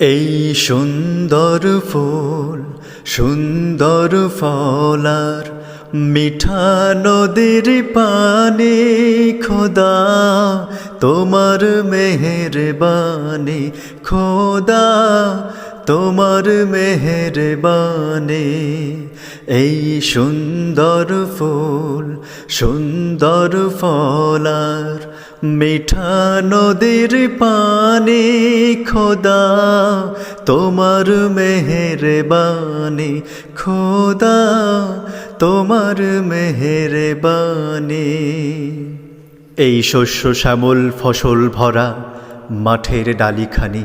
এই সুন্দর ফুল সুন্দর ফলার মিঠা নদীর পানি খোদা তোমার মেহের বানি খোদা তোমার মেহের বাণী এই সুন্দর ফুল, সুন্দর ফলার মিঠা নদীর পানি, খোদা তোমার মেহের বাণী খোদা তোমার মেহের বাণী এই শস্য শ্যামল ফসল ভরা মাঠের ডালিখানি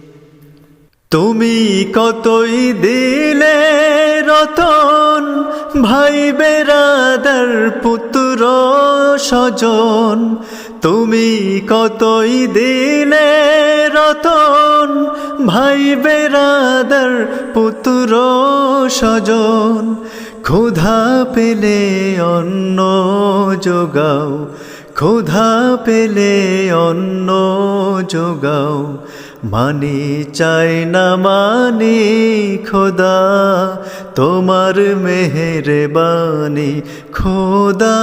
তুমি কতই দিলে রতন, ভাই বেরাদার পুত্র স্বজন। তুমি কতই দিলে রতন, ভাই বেরাদার পুত্র স্বজন। ক্ষুধা পেলে অন্ন যোগাও ক্ষুধা পেলে অন্ন যোগাও। মানি চাই না, মানি খোদা, তোমার মেহের বাণী খোদা,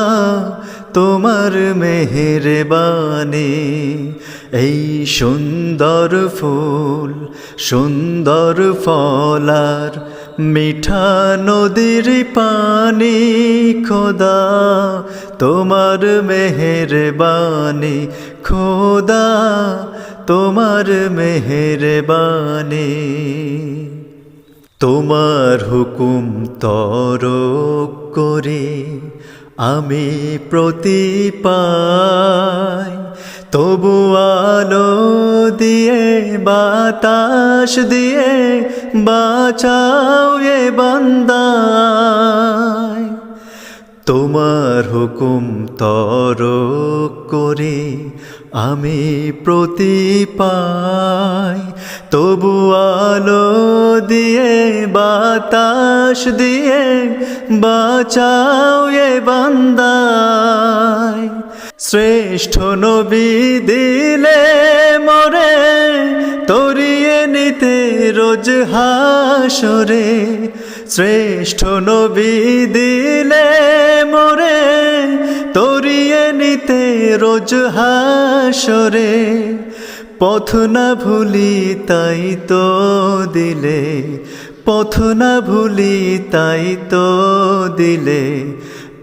তোমার মেহের বাণী এই সুন্দর ফুল, সুন্দর ফলার মিঠা নদীর পানি, খোদা, তোমার মেহের বাণী খোদা, তোমার মেহের বাণী তোমার হুকুম তর করে, আমি প্রতি পাই তবু আলো দিয়ে, বাতাস দিয়ে বাঁচাও এ বান্দায়। তোমার হুকুম তর করে, আমি প্রতি পাই। তবু আলো দিয়ে, বাতাস দিয়ে বাঁচাও এ বান্দায়। শ্রেষ্ঠ নবী দিলে মরে, তরিয়ে নিতে রোজ হাসরে। শ্রেষ্ঠ নবী দিলে মরে, তরিয়ে নিতে রোজ হাসরে। পথ না ভুলি তাই তো দিলে, পথ না ভুলি তাই তো দিলে।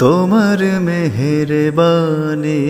তোমার মেহের বাণী